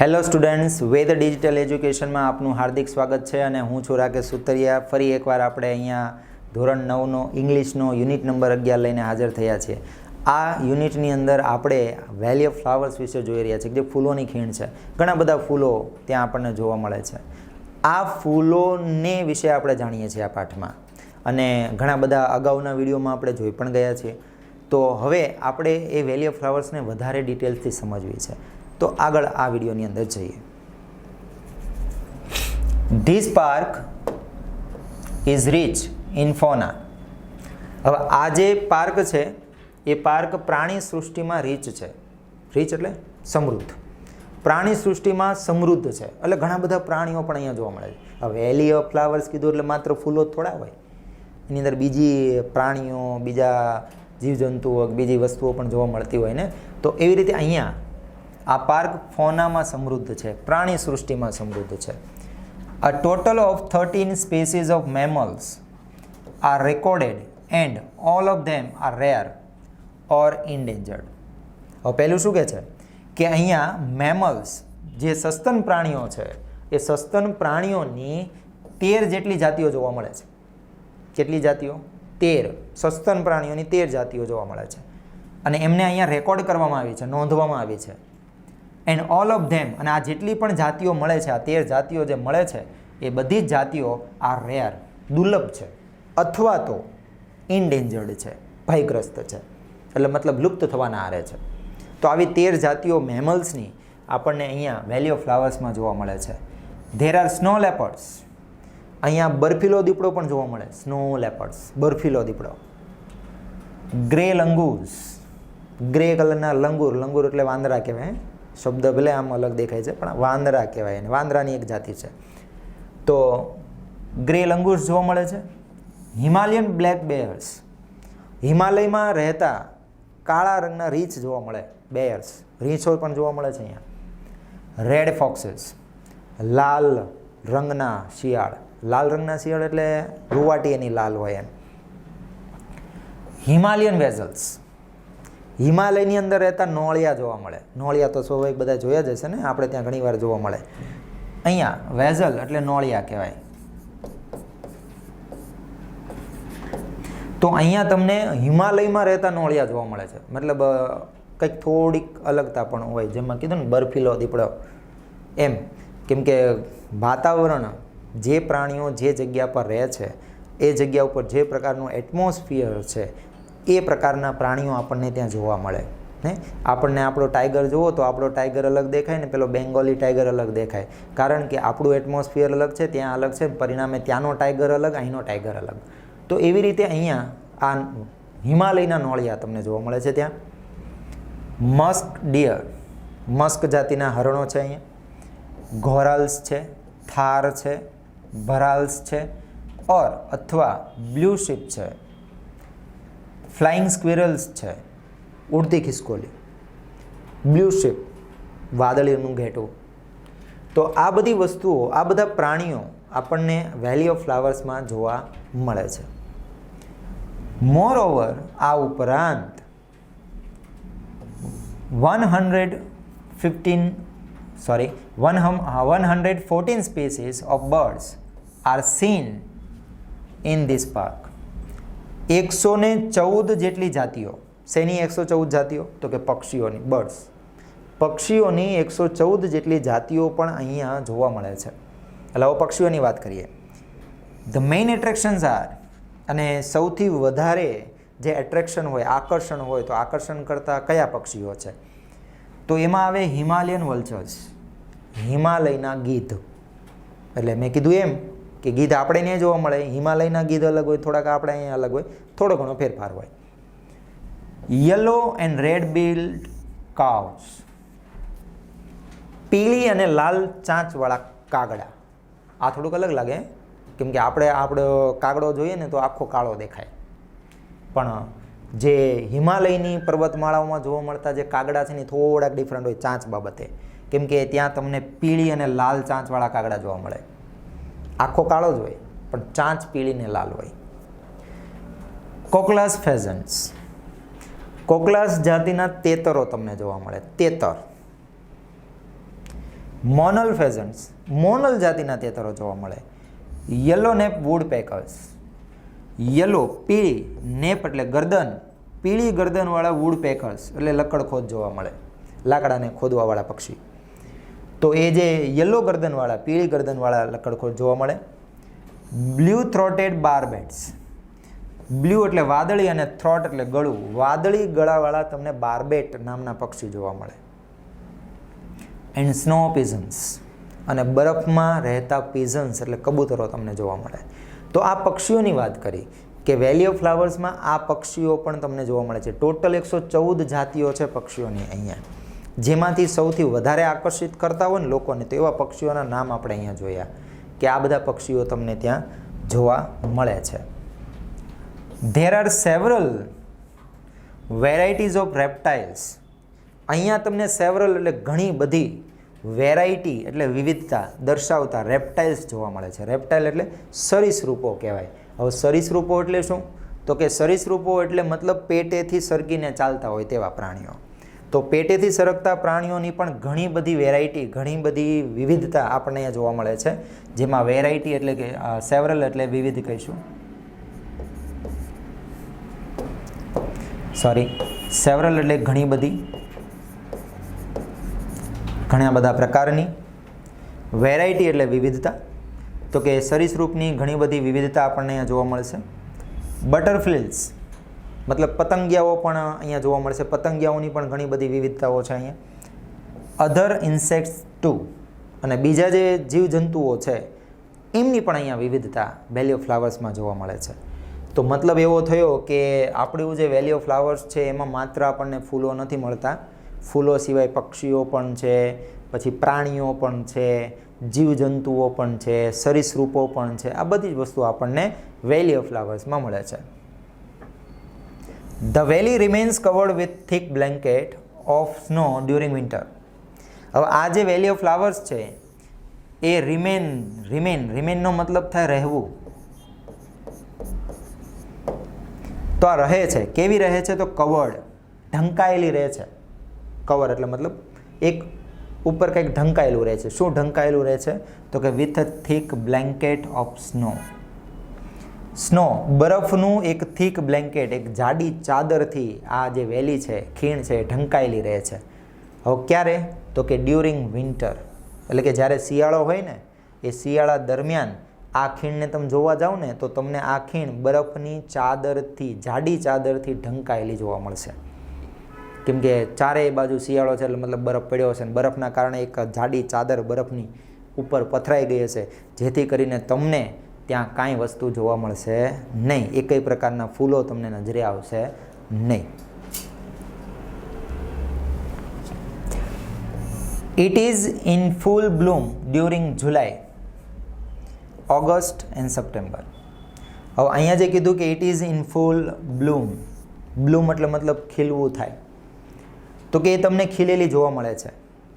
Hello students, વેદ digital એજ્યુકેશનમાં આપનું હાર્દિક સ્વાગત છે અને હું છું રાકેશ સુતરિયા ફરી એકવાર આપણે અહીંયા ધોરણ નવનો ઇંગ્લિશનો યુનિટ નંબર અગિયાર લઈને હાજર થયા છીએ. આ યુનિટની અંદર આપણે વેલી ઓફ ફ્લાવર્સ વિશે જોઈ રહ્યા છીએ, જે ફૂલોની ખીણ છે. ઘણા બધા ફૂલો ત્યાં આપણને જોવા મળે છે. આ ફૂલોને વિશે આપણે જાણીએ છીએ આ પાઠમાં. અને ઘણા બધા અગાઉના વિડીયોમાં આપણે જોઈ પણ ગયા છીએ. તો હવે આપણે એ વેલી ઓફ ફ્લાવર્સને વધારે ડિટેલ્સથી સમજવી છે. તો આગળ આ વિડીયોની અંદર જઈએ. This park is rich in fauna હવે આ જે પાર્ક છે, એ પાર્ક પ્રાણી સૃષ્ટિમાં રીચ છે. રીચ એટલે સમૃદ્ધ. પ્રાણી સૃષ્ટિમાં સમૃદ્ધ છે. એટલે ઘણા બધા પ્રાણીઓ પણ અહીંયા જોવા મળે છે. હવે વેલી ઓફ ફ્લાવર્સ કીધું એટલે માત્ર ફૂલો થોડા હોય. એની અંદર બીજી પ્રાણીઓ, બીજા જીવજંતુઓ, બીજી વસ્તુઓ પણ જોવા મળતી હોય ને. તો એવી રીતે અહીંયા આ પાર્ક ફોનામાં સમૃદ્ધ છે, પ્રાણી સૃષ્ટિમાં સમૃદ્ધ છે. A total of thirteen species of mammals are recorded and all of them are rare or endangered હવે પહેલું શું કહે છે? કે અહીંયા મેમલ્સ જે સસ્તન પ્રાણીઓ છે, એ સસ્તન પ્રાણીઓની તેર જેટલી જાતિઓ જોવા મળે છે. કેટલી જાતિઓ? તેર. સસ્તન પ્રાણીઓની તેર જાતિઓ જોવા મળે છે. અને એમને અહીંયા રેકોર્ડ કરવામાં આવી છે, નોંધવામાં આવી છે. એન્ડ ઓલ ઓફ ધેમ અને આ જેટલી પણ જાતિઓ મળે છે, આ તેર જાતિઓ જે મળે છે, એ બધી જ જાતિઓ આ રેર દુર્લભ છે, અથવા તો ઇનડેન્જર્ડ છે, ભયગ્રસ્ત છે. એટલે મતલબ લુપ્ત થવાના આરે છે. તો આવી તેર જાતિઓ મેમલ્સની આપણને અહીંયા વેલી ઓફ ફ્લાવર્સમાં જોવા મળે છે. ધેર આર સ્નો લેપર્ડ્સ અહીંયા બર્ફીલો દીપડો પણ જોવા મળે. સ્નો લેપર્ડ્સ બર્ફીલો દીપડો. ગ્રે લંગૂર્સ ગ્રે કલરના લંગૂર લંગૂર એટલે વાંદરા કહેવાય શબ્દ ભલે આમ અલગ દેખાય છે, પણ વાંદરા કહેવાય એને. વાંદરાની એક જાતિ છે. તો ગ્રે લંગુસ જોવા મળે છે. Himalayan black bears. હિમાલયમાં રહેતા કાળા રંગના રીંછ જોવા મળે. બેયર્સ. રીંછો પણ જોવા મળે છે અહીંયા. રેડ ફોક્સીસ લાલ રંગના શિયાળ. લાલ રંગના શિયાળ એટલે રૂવાટી એની લાલ હોય એમ. હિમાલયન વેઝલ્સ હિમાલયની અંદર રહેતા નોળિયા જોવા મળે. નોળિયા તો સ્વાભાવિક બધા જોયા જ હશે ને? આપણે ત્યાં ઘણીવાર જોવા મળે. અહીંયા, વેઝલ એટલે નોળિયા કહેવાય. તો અહીંયા તમને હિમાલયમાં રહેતા નોળિયા જોવા મળે છે. મતલબ કંઈક થોડીક અલગતા પણ હોય. જેમાં કીધું ને, બર્ફીલો દીપડો. એમ. કેમ કે વાતાવરણ જે પ્રાણીઓ જે જગ્યા પર રહે છે, એ જગ્યા ઉપર જે પ્રકારનું એટમોસ્ફિયર છે એ પ્રકારના પ્રાણીઓ આપણને ત્યાં જોવા મળે, ને? આપણને આપણો ટાઈગર જુઓ તો આપણો ટાઈગર અલગ દેખાય ને પેલો બેંગોલી ટાઈગર અલગ દેખાય. કારણ કે આપણું એટમોસ્ફિયર અલગ છે, ત્યાં અલગ છે, પરિણામે ત્યાંનો ટાઈગર અલગ, અહીંનો ટાઈગર અલગ. તો એવી રીતે અહીંયા આ હિમાલયના નોળિયા તમને જોવા મળે છે ત્યાં. મસ્ક ડિયર મસ્ક જાતિના હરણો છે અહીંયા. ઘોરાલ્સ છે થાર છે ભરાલ્સ છે ઓર અથવા બ્લુ શિપ છે. ફ્લાઇંગ સ્ક્વિરલ્સ છે. ઉડતી ખિસકોલી. બ્લુ શિપ વાદળીનું ઘેટું. તો આ બધી વસ્તુઓ, આ બધા પ્રાણીઓ આપણને વેલી ઓફ ફ્લાવર્સમાં જોવા મળે છે. મોર ઓવર આ ઉપરાંત one hundred fifteen sorry one um one hundred fourteen species of birds are seen in this park એકસો ને ચૌદ જેટલી જાતિઓ. શેની એકસો ચૌદ જાતિઓ? તો કે પક્ષીઓની, બર્ડ્સ. પક્ષીઓની એકસો ચૌદ જેટલી જાતિઓ પણ અહીંયા જોવા મળે છે. એટલે હવે પક્ષીઓની વાત કરીએ. ધ મેઇન એટ્રેક્શન્સ આર અને સૌથી વધારે જે એટ્રેક્શન હોય, આકર્ષણ હોય, તો આકર્ષણ કરતા કયા પક્ષીઓ છે? તો એમાં આવે હિમાલયન વલ્ચર્સ હિમાલયના ગીધ. એટલે મેં કીધું એમ કે ગીધ આપણે નહીં જોવા મળે, હિમાલયના ગીધ અલગ હોય, થોડાક આપણે અહીંયા અલગ હોય, થોડો ઘણો ફેરફાર હોય. Yellow and red billed choughs પીળી અને લાલ ચાંચવાળા કાગડા. આ થોડુંક અલગ લાગે કેમ કે આપણે, આપણો કાગડો જોઈએ ને તો આખો કાળો દેખાય. પણ, જે હિમાલયની પર્વતમાળાઓમાં જોવા મળતા જે કાગડા છે ને થોડાક ડિફરન્ટ હોય, ચાંચ બાબતે. કેમ કે ત્યાં તમને પીળી અને લાલ ચાંચવાળા કાગડા જોવા મળે. આખો કાળો જ હોય, પણ ચાંચ પીળીને લાલ હોય. કોકલાસ ફેઝન્ટ્સ કોકલાસ જાતિના તેતરો તમને જોવા મળે. તેતર. મોનલ ફેઝન્ટ્સ મોનલ જાતિના તેતરો જોવા મળે. Yellow nape woodpeckers yellow પીળી નેપ એટલે ગરદન. પીળી ગરદનવાળા વુડ પેકર્સ એટલે લકડખોદ જોવા મળે. લાકડાને ખોદવાવાળા પક્ષી. તો એ જે યલો ગરદનવાળા, પીળી ગરદનવાળા લકડખોદ જોવા મળે. બ્લુ થ્રોટેડ બારબેટ્સ બ્લુ એટલે વાદળી અને થ્રોટ એટલે ગળું. વાદળી ગળાવાળા તમને બારબેટ નામના પક્ષી જોવા મળે. એન્ડ સ્નો પીઝન્સ અને બરફમાં રહેતા પીઝન્સ એટલે કબૂતરો તમને જોવા મળે. તો આ પક્ષીઓની વાત કરી કે વેલી ઓફ ફ્લાવર્સમાં આ પક્ષીઓ પણ તમને જોવા મળે છે. ટોટલ એકસો ચૌદ જાતિઓ છે પક્ષીઓની અહીંયા. જેમાંથી સૌથી વધારે આકર્ષિત કરતા હોય ને લોકોને, તો એવા પક્ષીઓના નામ આપણે અહીંયા જોયા કે આ બધા પક્ષીઓ તમને ત્યાં જોવા મળે છે. There are several varieties of reptiles અહીંયા તમને સેવરલ એટલે ઘણી બધી વેરાયટી એટલે વિવિધતા દર્શાવતા રેપ્ટાઇલ્સ જોવા મળે છે. રેપ્ટાઇલ એટલે સરીસૃપો કહેવાય. હવે સરીસૃપો એટલે શું? તો કે સરીસૃપો એટલે મતલબ પેટેથી સરકીને ચાલતા હોય તેવા પ્રાણીઓ. તો પેટેથી સરકતા પ્રાણીઓની પણ ઘણી બધી વેરાયટી ઘણી બધી વિવિધતા આપણને અહીંયા જોવા મળે છે. જેમાં વેરાયટી એટલે કે સેવરલ એટલે વિવિધ કહીશું. સોરી સેવરલ એટલે ઘણી બધી. ઘણા બધા પ્રકારની. વેરાયટી એટલે વિવિધતા. તો કે સરીસૃપની ઘણી બધી વિવિધતા આપણને અહીંયા જોવા મળશે. બટરફ્લિલ્સ મતલબ પતંગિયાઓ પણ અહીંયા જોવા મળશે. પતંગિયાઓની પણ ઘણી બધી વિવિધતાઓ છે અહીંયા. અધર ઇન્સેક્ટ્સ ટુ અને બીજા જે જીવજંતુઓ છે, એમની પણ અહીંયા વિવિધતા વેલી ઓફ ફ્લાવર્સમાં જોવા મળે છે. તો મતલબ એવો થયો કે આપણું જે વેલી ઓફ ફ્લાવર્સ છે, એમાં માત્ર આપણને ફૂલો નથી મળતા. ફૂલો સિવાય પક્ષીઓ પણ છે, પછી પ્રાણીઓ પણ છે, જીવજંતુઓ પણ છે, સરીસૃપો પણ છે. આ બધી જ વસ્તુ આપણને વેલી ઓફ ફ્લાવર્સમાં મળે છે. The valley remains covered with thick blanket of snow during winter હવે આ જે વેલી ઓફ ફ્લાવર્સ છે, એ રિમેન રિમેન રિમેનનો મતલબ થાય રહેવું. તો આ રહે છે. કેવી રહે છે તો કવર્ડ ઢંકાયેલી રહે છે. કવર એટલે મતલબ એક ઉપર કંઈક ઢંકાયેલું રહે છે. શું ઢંકાયેલું રહે છે? તો કે with a thick blanket of snow snow, બરફનું એક થીક બ્લેન્કેટ, એક જાડી ચાદરથી આ જે વેલી છે, ખીણ છે ઢંકાયેલી રહે છે. હવે ક્યારે? તો કે ડ્યુરિંગ વિન્ટર. એટલે કે જ્યારે શિયાળો હોય ને, એ શિયાળા દરમિયાન આ ખીણને તમે જોવા જાઓ ને, તો તમને આ ખીણ બરફની ચાદરથી, જાડી ચાદરથી ઢંકાયેલી જોવા મળશે. કેમ કે ચારેય બાજુ શિયાળો છે, એટલે મતલબ બરફ પડ્યો હશે ને, બરફના કારણે એક જાડી ચાદર બરફની ઉપર પથરાઈ ગઈ હશે, જેથી કરીને તમને ત્યાં કાંઈ વસ્તુ જોવા મળશે નહીં. એકેય પ્રકારના ફૂલો તમને નજરે આવશે નહીં. It is in full bloom during July August and September હવે અહીંયા જે કીધું કે it is in full bloom bloom એટલે મતલબ ખીલવું થાય. તો કે એ તમને ખીલેલી જોવા મળે છે.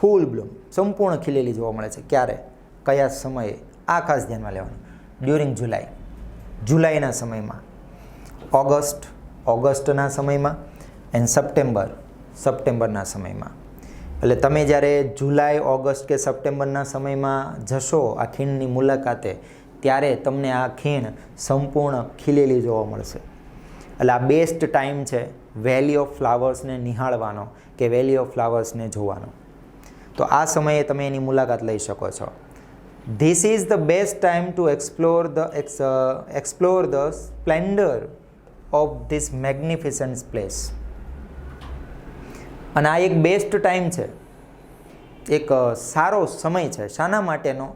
ફૂલ બ્લૂમ સંપૂર્ણ ખીલેલી જોવા મળે છે. ક્યારે? કયા સમયે? આ ખાસ ધ્યાનમાં લેવાનું. ડ્યુરિંગ જુલાઈ જુલાઈના સમયમાં. ઓગસ્ટ ઓગસ્ટના સમયમાં એન્ડ સપ્ટેમ્બર સપ્ટેમ્બરના સમયમાં. એટલે તમે જ્યારે જુલાઈ ઓગસ્ટ કે સપ્ટેમ્બરના સમયમાં જશો આ ખીણની મુલાકાતે, ત્યારે તમને આ ખીણ સંપૂર્ણ ખીલેલી જોવા મળશે. એટલે આ બેસ્ટ ટાઈમ છે વેલી ઓફ ફ્લાવર્સને નિહાળવાનો કે વેલી ઓફ ફ્લાવર્સને જોવાનો. તો આ સમયે તમે એની મુલાકાત લઈ શકો છો. This is the best time to explore the explore the splendour of this magnificent place અને આ એક બેસ્ટ ટાઈમ છે. એક સારો સમય છે. શાના માટેનો?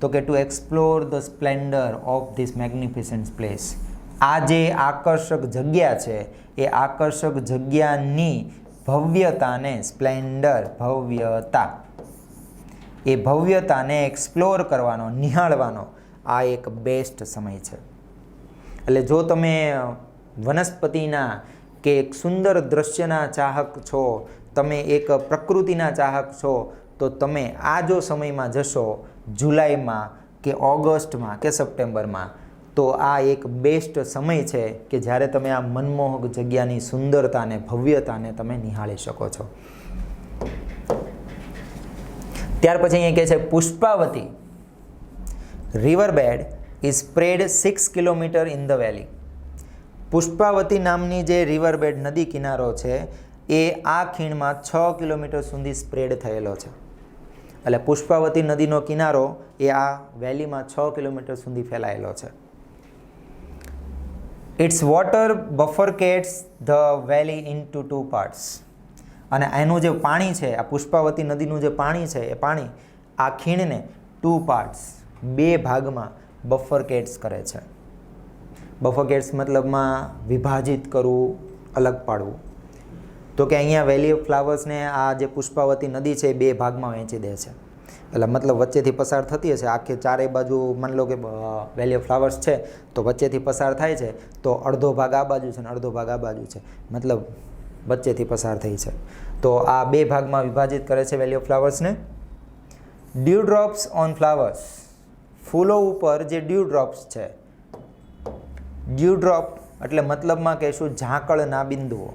તો કે to explore the splendour of this magnificent place આ જે આકર્ષક જગ્યા છે, એ આકર્ષક જગ્યાની ભવ્યતાને સ્પ્લેન્ડર ભવ્યતા. એ ભવ્યતાને એક્સપ્લોર કરવાનો, નિહાળવાનો આ એક બેસ્ટ સમય છે. એટલે જો તમે વનસ્પતિના કે એક સુંદર દૃશ્યના ચાહક છો, તમે એક પ્રકૃતિના ચાહક છો, તો તમે આ જો સમયમાં જશો, જુલાઈમાં કે ઓગસ્ટમાં કે સપ્ટેમ્બરમાં, તો આ એક બેસ્ટ સમય છે કે જ્યારે તમે આ મનમોહક જગ્યાની સુંદરતાને, ભવ્યતાને તમે નિહાળી શકો છો. ત્યાર પછી અહીંયા કહે છે, Pushpavati river bed is spread six kilometre in the valley Pushpavati નામની જે રિવર બેડ નદી કિનારો છે, એ આ ખીણમાં છ કિલોમીટર સુધી સ્પ્રેડ થયેલો છે. એટલે પુષ્પાવતી નદીનો કિનારો એ આ વેલીમાં છ કિલોમીટર સુધી ફેલાયેલો છે. Its water bifurcates the valley into two parts અને એનું જે પાણી છે, આ પુષ્પાવતી નદીનું જે પાણી છે, એ પાણી આ ખીણને ટુ પાર્ટ્સ બે ભાગમાં બફરકેટ્સ કરે છે. બફરકેટ્સ મતલબમાં વિભાજિત કરવું, અલગ પાડવું. તો કે અહીંયા વેલી ઓફ ફ્લાવર્સને આ જે પુષ્પાવતી નદી છે, એ બે ભાગમાં વહેંચી દે છે. એટલે મતલબ વચ્ચેથી પસાર થતી હશે, આખી ચારેય બાજુ માની લો કે વેલી ઓફ ફ્લાવર્સ છે, તો વચ્ચેથી પસાર થાય છે, તો અડધો ભાગ આ બાજુ છે ને અડધો ભાગ આ બાજુ છે. મતલબ વચ્ચેથી પસાર થઈ છે. તો આ બે ભાગમાં વિભાજિત કરે છે વેલી ઓફ ફ્લાવર્સને ડ્યુ ડ્રોપ્સ ઓન ફ્લાવર્સ ફૂલો ઉપર જે ડ્યુ ડ્રોપ્સ છે ડ્યુ ડ્રોપ એટલે મતલબમાં કહીશું ઝાંકળના બિંદુઓ.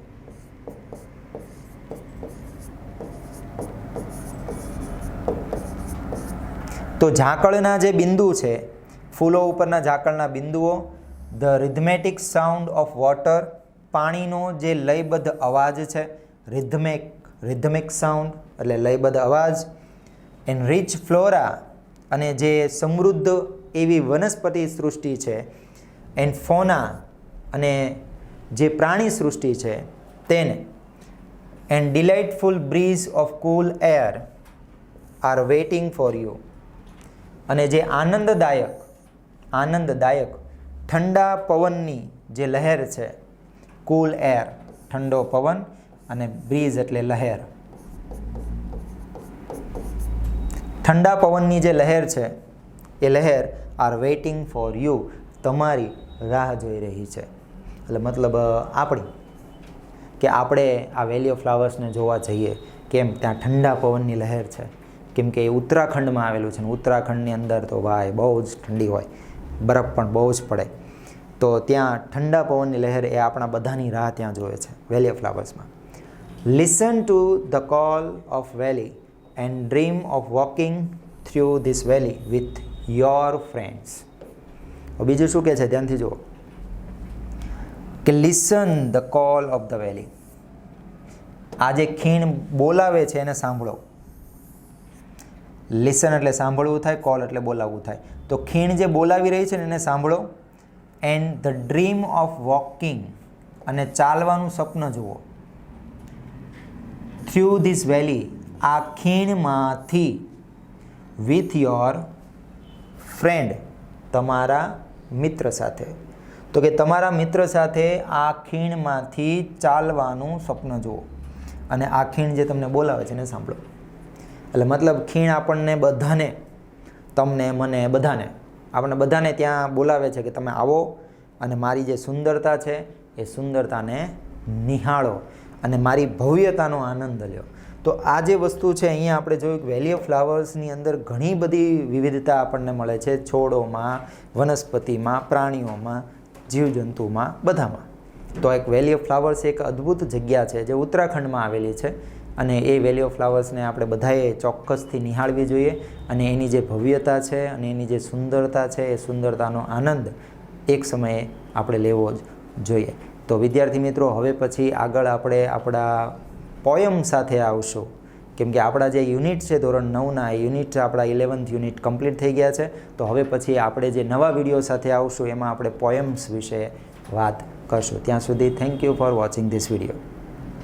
તો ઝાકળના જે બિંદુ છે, ફૂલો ઉપરના ઝાકળના બિંદુઓ the rhythmic sound of water પાણીનો જે લયબદ્ધ અવાજ છે રિધમેક રિધમિક સાઉન્ડ એટલે લયબદ્ધ અવાજ એન્ડ રિચ ફ્લોરા અને જે સમૃદ્ધ એવી વનસ્પતિ સૃષ્ટિ છે એન્ડ ફોના અને જે પ્રાણી સૃષ્ટિ છે, તેને and delightful breeze of cool air are waiting for you અને જે આનંદદાયક આનંદદાયક ઠંડા પવનની જે લહેર છે કુલ એર ઠંડો પવન અને બ્રીઝ એટલે લહેર. ઠંડા પવનની જે લહેર છે, એ લહેર આર વેઇટિંગ ફોર યુ તમારી રાહ જોઈ રહી છે. એટલે મતલબ આપણી, કે આપણે આ વેલી ઓફ ફ્લાવર્સને જોવા જઈએ, કેમ ત્યાં ઠંડા પવનની લહેર છે? કેમ કે એ ઉત્તરાખંડમાં આવેલું છે ને, ઉત્તરાખંડની અંદર તો ભાઈ બહુ જ ઠંડી હોય, બરફ પણ બહુ જ પડે. તો ત્યાં ઠંડા પવનની લહેર એ આપણા બધાની રાહ ત્યાં જોવે છે valley of ફ્લાવર્સમાં listen to the call of valley and dream of walking through this valley with your friends બીજું શું કહે છે? ધ્યાનથી જુઓ. કે listen the call of the valley આ જે ખીણ બોલાવે છે એને સાંભળો. લિસન એટલે સાંભળવું થાય કોલ એટલે બોલાવવું થાય. તો ખીણ જે બોલાવી રહી છે ને એને સાંભળો. And the dream of walking અને ચાલવાનું સ્વપ્ન જુઓ. થ્રુ ધીસ વેલી, આ ખીણમાંથી વિથ યોર ફ્રેન્ડ, તમારા મિત્ર સાથે. તો કે તમારા મિત્ર સાથે આ ખીણમાંથી ચાલવાનું સ્વપ્ન જુઓ. અને આ ખીણ જે તમને બોલાવે છે એને સાંભળો. એટલે મતલબ ખીણ આપણને બધાને, તમને, મને બધાને આપણને બધાને ત્યાં બોલાવે છે કે તમે આવો અને મારી જે સુંદરતા છે એ સુંદરતાને નિહાળો અને મારી ભવ્યતાનો આનંદ લ્યો. તો આ જે વસ્તુ છે અહીંયા આપણે જોયું કે વેલી ઓફ ફ્લાવર્સની અંદર ઘણી બધી વિવિધતા આપણને મળે છે. છોડોમાં, વનસ્પતિમાં, પ્રાણીઓમાં, જીવજંતુમાં, બધામાં. તો એક વેલી ઓફ ફ્લાવર્સ એક અદ્ભુત જગ્યા છે જે ઉત્તરાખંડમાં આવેલી છે. અને એ વેલી ઓફ ફ્લાવર્સને આપણે બધાએ ચોક્કસથી નિહાળવી જોઈએ અને એની જે ભવ્યતા છે અને એની જે સુંદરતા છે, એ સુંદરતાનો આનંદ એક સમયે આપણે લેવો જ જોઈએ. તો વિદ્યાર્થી મિત્રો, હવે પછી આગળ આપણે આપણા પોયમ સાથે આવશું. કેમ કે આપણા જે યુનિટ છે, ધોરણ નવના, એ યુનિટ આપણા ઇલેવન્થ યુનિટ કમ્પ્લીટ થઈ ગયા છે. તો હવે પછી આપણે જે નવા વીડિયો સાથે આવશું, એમાં આપણે પોયમ્સ વિશે વાત કરશું. ત્યાં સુધી thank you for watching this video